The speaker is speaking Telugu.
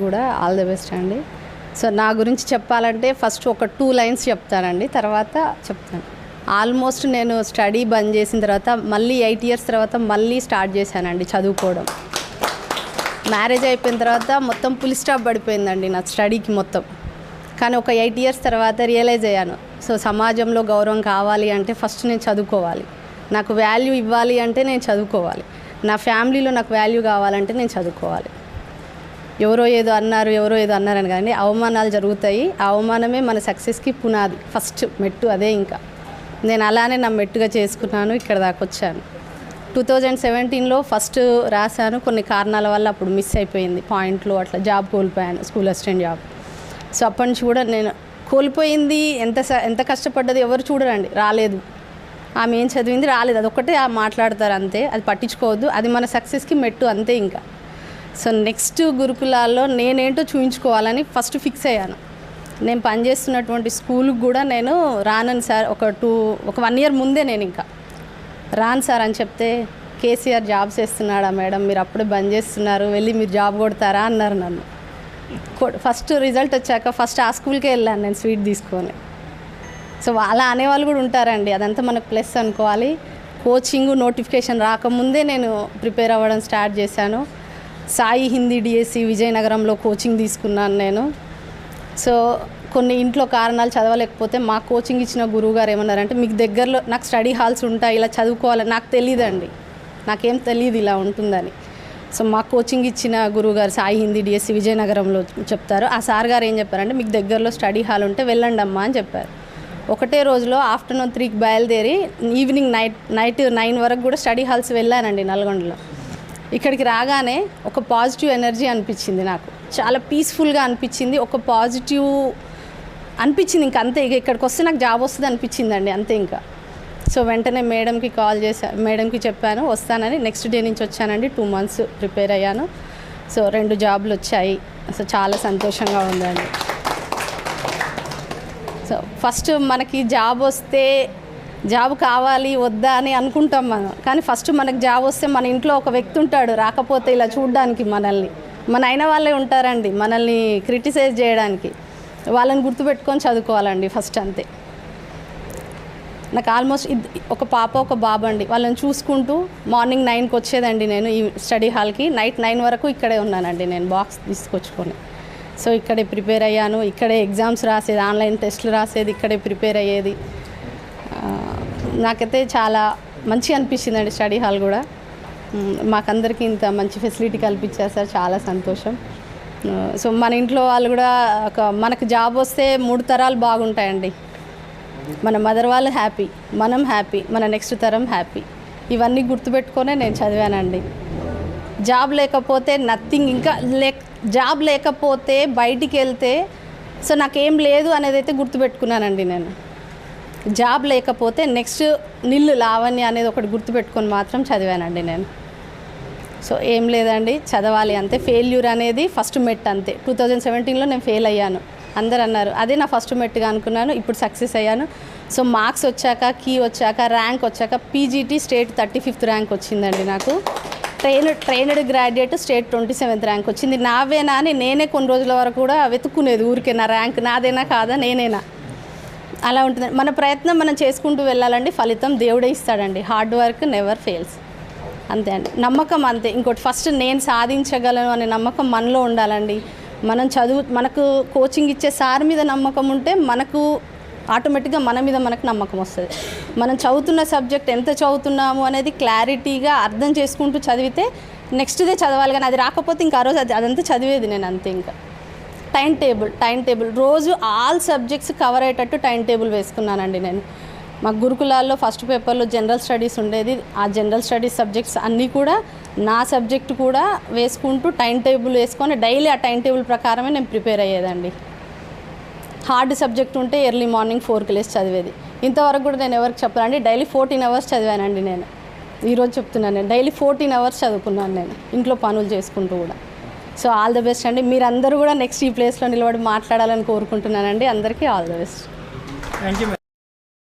కూడా ఆల్ ది బెస్ట్ అండి. సో నా గురించి చెప్పాలంటే ఫస్ట్ ఒక టూ లైన్స్ చెప్తానండి తర్వాత చెప్తాను. ఆల్మోస్ట్ నేను స్టడీ బంద్ చేసిన తర్వాత మళ్ళీ ఎయిట్ ఇయర్స్ తర్వాత మళ్ళీ స్టార్ట్ చేశానండి చదువుకోవడం. మ్యారేజ్ అయిపోయిన తర్వాత మొత్తం పులి స్టాప్ పడిపోయిందండి నా స్టడీకి మొత్తం. కానీ ఒక ఎయిట్ ఇయర్స్ తర్వాత రియలైజ్ అయ్యాను. సో సమాజంలో గౌరవం కావాలి అంటే ఫస్ట్ నేను చదువుకోవాలి. నాకు వాల్యూ ఇవ్వాలి అంటే నేను చదువుకోవాలి. నా ఫ్యామిలీలో నాకు వాల్యూ కావాలంటే నేను చదువుకోవాలి. ఎవరో ఏదో అన్నారు ఎవరో ఏదో అన్నారని కానీ అవమానాలు జరుగుతాయి. ఆ అవమానమే మన సక్సెస్కి పునాది. ఫస్ట్ మెట్టు అదే ఇంకా. నేను అలానే నా మెట్టుగా చేసుకున్నాను ఇక్కడ దాకా వచ్చాను. టూ థౌజండ్ సెవెంటీన్లో ఫస్ట్ రాశాను. కొన్ని కారణాల వల్ల అప్పుడు మిస్ అయిపోయింది. పాయింట్లు అట్లా జాబ్ కోల్పోయాను స్కూల్ అసిస్టెంట్ జాబ్ సో అప్పటి నుంచి కూడా నేను కోల్పోయింది ఎంత స- ఎంత కష్టపడ్డది ఎవరు చూడరండి. రాలేదు. ఆమె ఏం చదివింది? రాలేదు. అదొక్కటే ఆ మాట్లాడతారు అంతే. అది పట్టించుకోవద్దు. అది మన సక్సెస్కి మెట్టు అంతే ఇంకా. సో నెక్స్ట్ గురుకులాల్లో నేనేంటో చూపించుకోవాలని ఫస్ట్ ఫిక్స్ అయ్యాను. నేను పనిచేస్తున్నటువంటి స్కూల్కి కూడా నేను రానని సార్ ఒక టూ ఒక వన్ ఇయర్ ముందే నేను ఇంకా. రాను సార్ అని చెప్తే కేసీఆర్ జాబ్స్ వేస్తున్నాడా మేడం? మీరు అప్పుడే బంద్ చేస్తున్నారు వెళ్ళి మీరు జాబ్ కొడతారా? అన్నారు నన్ను. ఫస్ట్ రిజల్ట్ వచ్చాక ఫస్ట్ ఆ స్కూల్కే వెళ్ళాను నేను స్వీట్ తీసుకొని. సో అలా అనేవాళ్ళు కూడా ఉంటారండి. అదంతా మనకు ప్లస్ అనుకోవాలి. కోచింగ్ నోటిఫికేషన్ రాకముందే నేను ప్రిపేర్ అవ్వడం స్టార్ట్ చేశాను. సాయి హిందీ డిఎస్సి విజయనగరంలో కోచింగ్ తీసుకున్నాను నేను. సో కొన్ని ఇంట్లో కారణాలు చదవలేకపోతే మా కోచింగ్ ఇచ్చిన గురువు గారు ఏమన్నారంటే మీకు దగ్గరలో నాకు స్టడీ హాల్స్ ఉంటాయి ఇలా చదువుకోవాలని నాకు తెలియదండి నాకేం తెలియదు ఇలా ఉంటుందని. సో మా కోచింగ్ ఇచ్చిన గురువు గారు సాయి హిందీ డిఎస్సి విజయనగరంలో చెప్తారు. ఆ సార్ గారు ఏం చెప్పారంటే మీకు దగ్గరలో స్టడీ హాల్ ఉంటే వెళ్ళండి అమ్మా అని చెప్పారు. ఒకటే రోజులో ఆఫ్టర్నూన్ త్రీకి బయలుదేరి ఈవినింగ్ నైట్ నైట్ నైన్ వరకు కూడా స్టడీ హాల్స్ వెళ్ళానండి నల్గొండలో. ఇక్కడికి రాగానే ఒక పాజిటివ్ ఎనర్జీ అనిపించింది నాకు. చాలా పీస్ఫుల్గా అనిపించింది. ఒక పాజిటివ్ అనిపించింది ఇంక అంతే. ఇక ఇక్కడికి వస్తే నాకు జాబ్ వస్తుంది అనిపించిందండి అంతే ఇంకా. సో వెంటనే మేడంకి కాల్ చేశా మేడంకి చెప్పాను వస్తానని. నెక్స్ట్ డే నుంచి వచ్చానండి. టూ మంత్స్ ప్రిపేర్ అయ్యాను. సో రెండు జాబ్లు వచ్చాయి. సో చాలా సంతోషంగా ఉందండి. సో ఫస్ట్ మనకి జాబ్ వస్తే జాబ్ కావాలి వద్దా అని అనుకుంటాం మనం. కానీ ఫస్ట్ మనకి జాబ్ వస్తే మన ఇంట్లో ఒక వ్యక్తి ఉంటాడు రాకపోతే ఇలా చూడడానికి మనల్ని. మన అయిన వాళ్ళే ఉంటారండి మనల్ని క్రిటిసైజ్ చేయడానికి. వాళ్ళని గుర్తుపెట్టుకొని చదువుకోవాలండి ఫస్ట్ అంతే. నాకు ఆల్మోస్ట్ ఇద్- ఒక పాప ఒక బాబు అండి. వాళ్ళని చూసుకుంటూ మార్నింగ్ నైన్కి వచ్చేదండి నేను ఈ స్టడీ హాల్కి. నైట్ నైన్ వరకు ఇక్కడే ఉన్నానండి నేను బాక్స్ తీసుకొచ్చుకొని. సో ఇక్కడే ప్రిపేర్ అయ్యాను. ఇక్కడే ఎగ్జామ్స్ రాసేది ఆన్లైన్ టెస్ట్లు రాసేది ఇక్కడే ప్రిపేర్ అయ్యేది. నాకైతే చాలా మంచిగా అనిపించిందండి స్టడీ హాల్ కూడా. మాకందరికీ ఇంత మంచి ఫెసిలిటీ కల్పించారు సార్ చాలా సంతోషం. సో మన ఇంట్లో వాళ్ళు కూడా ఒక మనకు జాబ్ వస్తే మూడు తరాలు బాగుంటాయండి. మన మదర్ వాళ్ళు హ్యాపీ మనం హ్యాపీ మన నెక్స్ట్ తరం హ్యాపీ. ఇవన్నీ గుర్తుపెట్టుకొనే నేను చదివానండి. జాబ్ లేకపోతే నథింగ్ ఇంకా లే జాబ్ లేకపోతే బయటికి వెళ్తే సో నాకేం లేదు అనేది అయితే గుర్తుపెట్టుకున్నానండి నేను. జాబ్ లేకపోతే నెక్స్ట్ నిల్లు లావణ్య అనేది ఒకటి గుర్తుపెట్టుకొని మాత్రం చదివానండి నేను. సో ఏం లేదండి చదవాలి అంతే. ఫెయిల్యూర్ అనేది ఫస్ట్ మెట్ అంతే. టూ థౌజండ్ సెవెంటీన్లో నేను ఫెయిల్ అయ్యాను. అందరు అన్నారు అదే నా ఫస్ట్ మెట్గా అనుకున్నాను ఇప్పుడు సక్సెస్ అయ్యాను. సో మార్క్స్ వచ్చాక కీ వచ్చాక ర్యాంక్ వచ్చాక PGT state thirty fifth rank వచ్చిందండి నాకు. Train trained graduate state twenty seventh rank వచ్చింది. నావేనా అని నేనే కొన్ని రోజుల వరకు కూడా వెతుక్కునేది ఊరికే నా ర్యాంక్ నాదేనా కాదా నేనేనా? అలా ఉంటుంది. మన ప్రయత్నం మనం చేసుకుంటూ వెళ్ళాలండి ఫలితం దేవుడే ఇస్తాడండి. Hard work never fails. అంతే అండి. నమ్మకం అంతే. ఇంకోటి ఫస్ట్ నేను సాధించగలను అనే నమ్మకం మనలో ఉండాలండి. మనం చదువు మనకు కోచింగ్ ఇచ్చే సార్ మీద నమ్మకం ఉంటే మనకు ఆటోమేటిక్గా మన మీద మనకు నమ్మకం వస్తుంది. మనం చదువుతున్న సబ్జెక్ట్ ఎంత చదువుతున్నాము అనేది క్లారిటీగా అర్థం చేసుకుంటూ చదివితే నెక్స్ట్ డే చదవాలి కానీ అది రాకపోతే ఇంకా ఆ రోజు అది అదంతా చదివేది నేను అంతే ఇంకా. Time table time table. రోజు ఆల్ సబ్జెక్ట్స్ కవర్ అయ్యేటట్టు టైం టేబుల్ వేసుకున్నానండి నేను. మా గురుకులాల్లో ఫస్ట్ పేపర్లో జనరల్ స్టడీస్ ఉండేది. ఆ జనరల్ స్టడీస్ సబ్జెక్ట్స్ అన్నీ కూడా నా సబ్జెక్ట్ కూడా వేసుకుంటూ టైం టేబుల్ వేసుకొని డైలీ ఆ టైం టేబుల్ ప్రకారమే నేను ప్రిపేర్ అయ్యేదండి. హార్డ్ సబ్జెక్ట్ ఉంటే ఎర్లీ మార్నింగ్ ఫోర్కి లేసి చదివేది. ఇంతవరకు కూడా నేను ఎవరికి చెప్పాలండి డైలీ ఫోర్టీన్ అవర్స్ చదివానండి నేను. ఈరోజు చెప్తున్నాను నేను. డైలీ ఫోర్టీన్ అవర్స్ చదువుకున్నాను నేను. ఇంట్లో పనులు చేసుకుంటూ కూడా. సో ఆల్ ద బెస్ట్ అండి. మీరందరూ కూడా నెక్స్ట్ ఈ ప్లేస్లో నిలబడి మాట్లాడాలని కోరుకుంటున్నానండి. అందరికీ all the best. Thank you